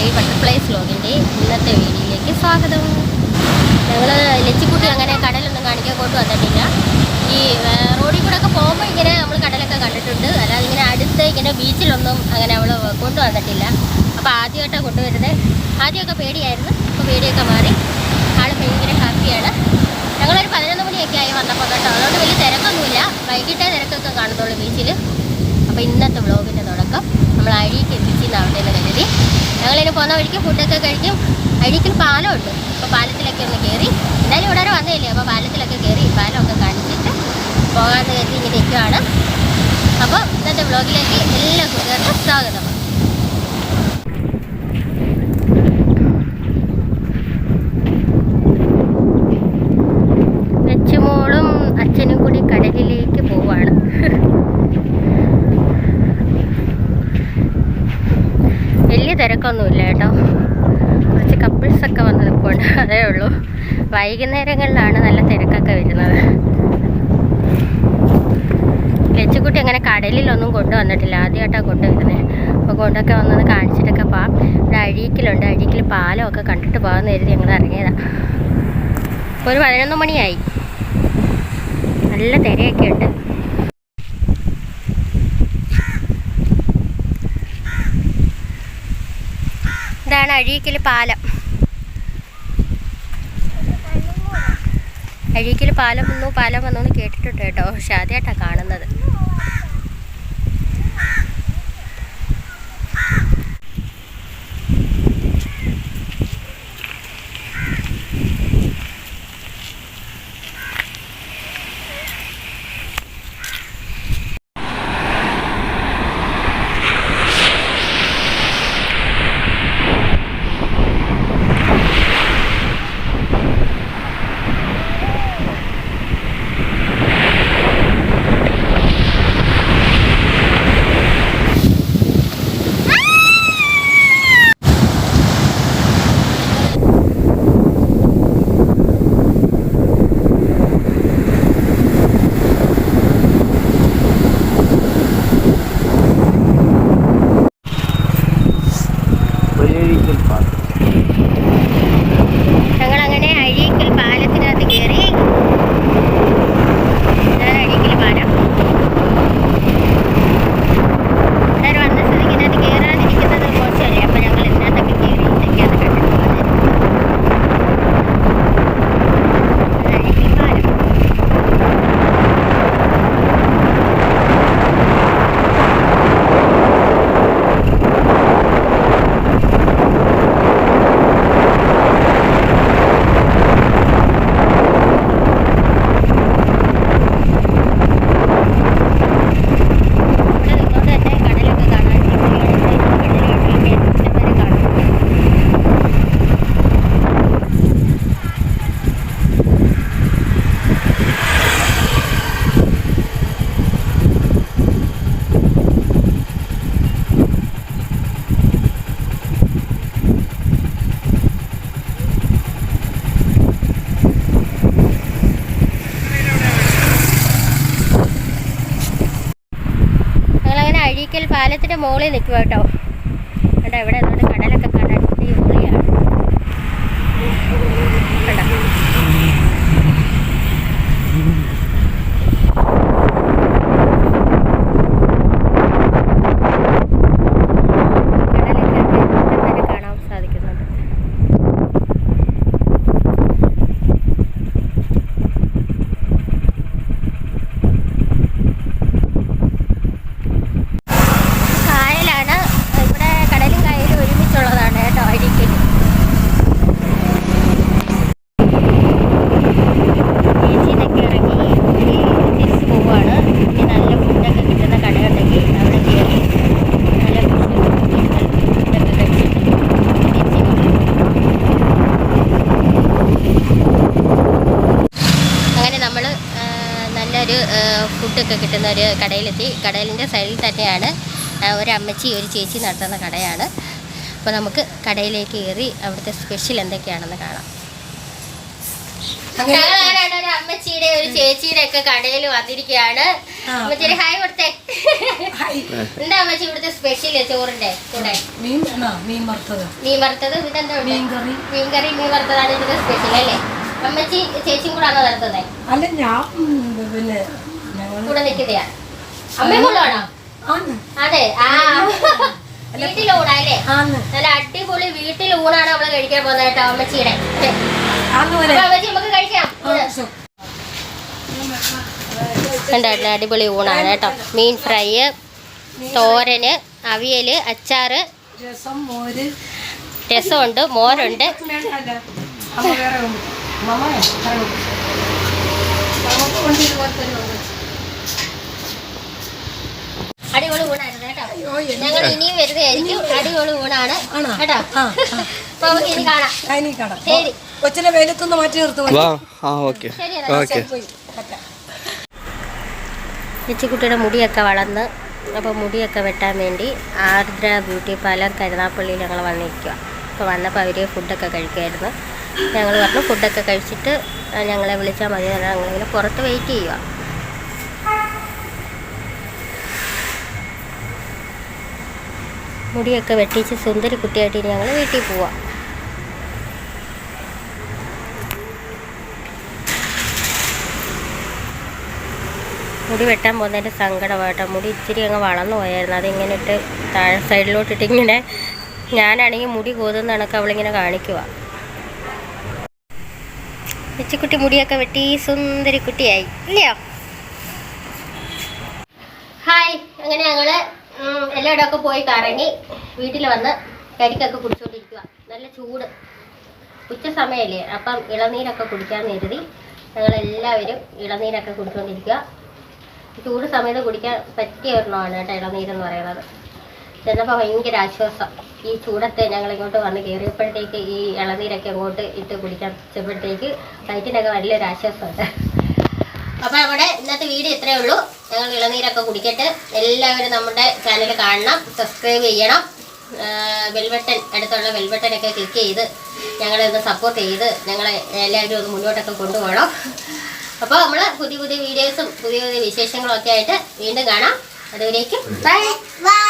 എന്റെ ബട്ടർഫ്ലൈ വ്ലോഗിന്റെ ഇന്നത്തെ വീഡിയോയിലേക്ക് സ്വാഗതം. ഞങ്ങൾ ലച്ചിക്കുട്ടി അങ്ങനെ കടലൊന്നും കാണിക്കാൻ കൊണ്ട് വന്നിട്ടില്ല. ഈ റോഡിൽ കൂടെ ഒക്കെ പോകുമ്പോൾ ഇങ്ങനെ നമ്മൾ കടലൊക്കെ കണ്ടിട്ടുണ്ട്. അല്ലാതെ ഇങ്ങനെ അടുത്ത് ഇങ്ങനെ ബീച്ചിലൊന്നും അങ്ങനെ അവൾ കൊണ്ടുവന്നിട്ടില്ല അപ്പോൾ ആദ്യമായിട്ടാണ് കൊണ്ടുവരുന്നത് ആദ്യമൊക്കെ പേടിയായിരുന്നു. അപ്പോൾ പേടിയൊക്കെ മാറി. ആൾ ഭയങ്കര ഹാപ്പിയാണ്. ഞങ്ങളൊരു പതിനൊന്ന് മണിയൊക്കെ ആയി വന്നപ്പോൾ കേട്ടോ. അതുകൊണ്ട് വലിയ തിരക്കൊന്നുമില്ല. വൈകിട്ടേ തിരക്കൊക്കെ കാണത്തുള്ളൂ ബീച്ചിൽ അപ്പോൾ ഇന്നത്തെ വ്ളോഗിന്റെ തുടക്കം. നമ്മൾ അഴീക്ക് ബീച്ചിൽ നിന്ന് കരുതി ഞങ്ങളിനി പോകുന്ന വഴിക്ക് ഫുഡൊക്കെ കഴിക്കും. അഴീക്കിൽ പാലമുണ്ട്. അപ്പോൾ പാലത്തിലൊക്കെ ഒന്ന് കയറി എന്തായാലും ഇവിടെ വരെ വന്നതല്ലേ അപ്പോൾ പാലത്തിലൊക്കെ കയറി പാലമൊക്കെ കാണിച്ചിട്ട് പോകാമെന്ന് കരുതി ഇങ്ങനെ നിൽക്കുകയാണ് അപ്പോൾ ഇന്നത്തെ വ്ളോഗിലേക്ക് എല്ലാ കൂട്ടുകാർക്കും സ്വാഗതം. തിരക്കൊന്നുമില്ല കേട്ടോ. കുറച്ച് കപ്പിൾസ് ഒക്കെ വന്ന് നിൽപ്പുണ്ട് അതേ ഉള്ളൂ. വൈകുന്നേരങ്ങളിലാണ് നല്ല തിരക്കൊക്കെ വരുന്നത്. ലച്ചുക്കുട്ടി അങ്ങനെ കടലിലൊന്നും കൊണ്ടുവന്നിട്ടില്ല. ആദ്യമായിട്ടാണ് കൊണ്ടുവരുന്നത് അപ്പോൾ കൊണ്ടൊക്കെ വന്നത് കാണിച്ചിട്ടൊക്കെ പോവാം ഇവിടെ അഴീക്കിലുണ്ട്. അഴീക്കിൽ പാലമൊക്കെ കണ്ടിട്ട് പോകാമെന്ന് കരുതി ഞങ്ങൾ ഇറങ്ങിയതാണ് ഒരു പതിനൊന്ന് മണിയായി. നല്ല തിരയൊക്കെ ഉണ്ട്. ഇതാണ് അഴീക്കൽ പാലം. അഴീക്കൽ പാലം വന്നു പാലം വന്നു കേട്ടിട്ടുണ്ട് കേട്ടോ. പക്ഷെ ആദ്യമായിട്ടാണ് കാണുന്നത്. വഴിയഴിക്കൽ പാലം ഞങ്ങളങ്ങനെ അഴീക്കൽ പാലത്തിനകത്ത് കയറി ഇതാണ് അഴീക്കൽ പാലം എല്ലാവരും വന്ന സ്ഥിതിക്ക് ഇതിനകത്ത് കയറാതിരിക്കുന്നത് മോശമല്ലേ അപ്പോൾ ഞങ്ങൾ ഇതിനകത്തൊക്കെ കയറി ഇതൊക്കെയാണ് കണ്ടിട്ട് പോകുന്നത് അഴീക്കൽ പാലം ഇവിടെ നിന്നോണ്ട് തന്നെ കടലൊക്കെ കാണാൻ കടലിലേക്ക് ഇഷ്ടം വരെ കാണാം ഞങ്ങളങ്ങനെ പാലത്തിന്റെ മുകളിൽ നിൽക്കുക കേട്ടോ. കേട്ടോ ഇവിടെ നിന്നുകൊണ്ട് കടലൊക്കെ കണ്ട അടിപൊളിയാണ് കണ്ടോ കടലൊക്കെ ഇഷ്ടം വരെ കാണാൻ സാധിക്കുന്നുണ്ട് കായലാണ് ഇവിടെ കടലും കായലും ഒരുമിച്ചുള്ളതാണ് കേട്ടോ അഴീക്കൽ ബീച്ചിലൊക്കെ ഇറങ്ങി ഇനി തിരിച്ച് പോവാണ് ഇനി നല്ല ഫുഡൊക്കെ കിട്ടുന്ന കടയുണ്ടെങ്കിൽ അവിടെ കയറി നല്ല ഫുഡൊക്കെ കഴിച്ചിട്ട് തിരിച്ച് അങ്ങനെ നമ്മൾ നല്ലൊരു ഫുഡൊക്കെ കിട്ടുന്ന ഒരു കടയിലെത്തി. കടയിലിന്റെ സൈഡിൽ തന്നെയാണ് ഒരു അമ്മച്ചി ഒരു ചേച്ചി നടത്തുന്ന കടയാണ്. അപ്പോൾ നമുക്ക് കടയിലേക്ക് കയറി അവിടുത്തെ സ്പെഷ്യൽ എന്തൊക്കെയാണെന്ന് കാണാം. ഒരു അമ്മച്ചിയുടെ ഒരു ചേച്ചിയുടെ ഒക്കെ കടയിൽ വന്നിരിക്കുകയാണ്. അമ്മച്ചിയുടെ ഹായ് കൊടുത്തേ. എന്താ അമ്മച്ചി ഇവിടുത്തെ സ്പെഷ്യൽ ചോറിന്റെ കൂടെ? മീൻ മീൻ വറുത്തത്. മീൻ വറുത്തത് ഇതെന്താ? മീൻ കറി മീൻ കറി മീൻ വറുത്തതാണ് ഇതിന്റെ സ്പെഷ്യൽ അല്ലേ? അമ്മച്ചി ചേച്ചിയും കൂടെ ആണോ അല്ല ഞാൻ പിന്നെ കൂടെ നിൽക്കുന്നയാ? അമ്മയും കൊള്ളാണോ അതെ ആ. നല്ല അടിപൊളി വീട്ടിൽ ഊണാണ് നമ്മൾ കഴിക്കാൻ പോകുന്നത് കേട്ടോ അമ്മച്ചിയുടെ. അമ്മച്ചി നമുക്ക് കഴിക്കാം. അടിപൊളി ഊണാണ് കേട്ടോ. മീൻ ഫ്രൈ തോരന് അവിയൽ അച്ചാറ്. രസം മോര്. രസമുണ്ട് മോരുണ്ട്. വേണ്ടല്ല അമ്മ വേറെ കൊണ്ട് മമ്മ നമുക്ക് കൊണ്ട് ഇതുപോലത്തെ ഒരു കൊണ്ട്. അടിപൊളി ഊണായിരുന്നു കേട്ടോ. ഞങ്ങൾ ഇനിയും വരുന്നതായിരിക്കും അടിപൊളി ഊണാണ്? കേട്ടോ? ആ, അപ്പൊ നമുക്ക് ഇനി കാണാം. അതിനീ കാണാം. ശരി. കൊച്ചിനെ വെയിലത്തൊന്ന് മാറ്റി നിർത്തും ആ ഓക്കെ. ശരി എന്നാ. ഓക്കെ പോയി. ചേച്ചിക്കുട്ടിയുടെ മുടിയൊക്കെ വളർന്ന് അപ്പോൾ മുടിയൊക്കെ വെട്ടാൻ വേണ്ടി ആർദ്ര ബ്യൂട്ടി പാർലർ കരുനാപ്പള്ളിയിൽ ഞങ്ങൾ വന്നിരിക്കുക അപ്പോൾ വന്നപ്പോൾ അവർ ഫുഡൊക്കെ കഴിക്കുമായിരുന്നു ഞങ്ങൾ പറഞ്ഞു ഫുഡൊക്കെ കഴിച്ചിട്ട് ഞങ്ങളെ വിളിച്ചാൽ മതി ഞങ്ങളിങ്ങനെ പുറത്ത് വെയിറ്റ് ചെയ്യുക മുടിയൊക്കെ വെട്ടിച്ച് സുന്ദരി കുട്ടിയായിട്ട് ഞങ്ങൾ വീട്ടിൽ പോവാം. മുടി വെട്ടാൻ പോകുന്നതിന്റെ സങ്കടമായിട്ടോ മുടി ഇച്ചിരി അങ്ങ് വളർന്നു പോയായിരുന്നു. അതിങ്ങനെ ഇട്ട് താഴെ സൈഡിലോട്ടിട്ട് ഇങ്ങനെ ഞാനാണെങ്കിൽ മുടി കോതുന്ന കണക്ക് അവളിങ്ങനെ കാണിക്കുക ഇച്ചിക്കുട്ടി മുടിയൊക്കെ വെട്ടി സുന്ദരി കുട്ടിയായി ഇല്ലയോ? ഹായ്. അങ്ങനെ ഞങ്ങൾ എല്ലായിടം എല്ലായിടമൊക്കെ പോയി കറങ്ങി വീട്ടിൽ വന്ന് കരിക്കൊക്കെ കുടിച്ചുകൊണ്ടിരിക്കുക നല്ല ചൂട്. ഉച്ച സമയമല്ലേ അപ്പം ഇളനീരൊക്കെ കുടിക്കാമെന്ന് കരുതി ഞങ്ങളെല്ലാവരും ഇളനീരൊക്കെ കുടിച്ചുകൊണ്ടിരിക്കുക ചൂട് സമയത്ത് കുടിക്കാൻ പറ്റിയ ഒരെണ്ണമാണ് കേട്ടോ ഇളനീരെന്ന് പറയുന്നത്. ചെന്നപ്പോൾ ഭയങ്കര ആശ്വാസം. ഈ ചൂടത്ത് ഞങ്ങൾ ഇങ്ങോട്ട് വന്ന് കയറിയപ്പോഴത്തേക്ക് ഈ ഇളനീരൊക്കെ അങ്ങോട്ട് ഇട്ട് കുടിക്കാൻ വെച്ചപ്പോഴത്തേക്ക് വയറ്റിനൊക്കെ നല്ലൊരു ആശ്വാസമുണ്ട്. അപ്പോൾ നമ്മുടെ ഇന്നത്തെ വീഡിയോ ഇത്രയേ ഉള്ളൂ. ഞങ്ങൾ ഇളനീരൊക്കെ കുടിക്കട്ടെ. എല്ലാവരും നമ്മുടെ ചാനൽ കാണണം സബ്സ്ക്രൈബ് ചെയ്യണം. വെൽബട്ടൺ അടുത്തുള്ള വെൽബട്ടനൊക്കെ ക്ലിക്ക് ചെയ്ത് ഞങ്ങളെ ഒന്ന് സപ്പോർട്ട് ചെയ്ത് ഞങ്ങളെ എല്ലാവരും ഒന്ന് മുന്നോട്ടൊക്കെ കൊണ്ടുപോകണം. അപ്പോൾ നമ്മൾ പുതിയ പുതിയ വീഡിയോസും പുതിയ പുതിയ വിശേഷങ്ങളും ഒക്കെ ആയിട്ട് വീണ്ടും കാണാം. അതുവരേക്കും ബൈ Bye.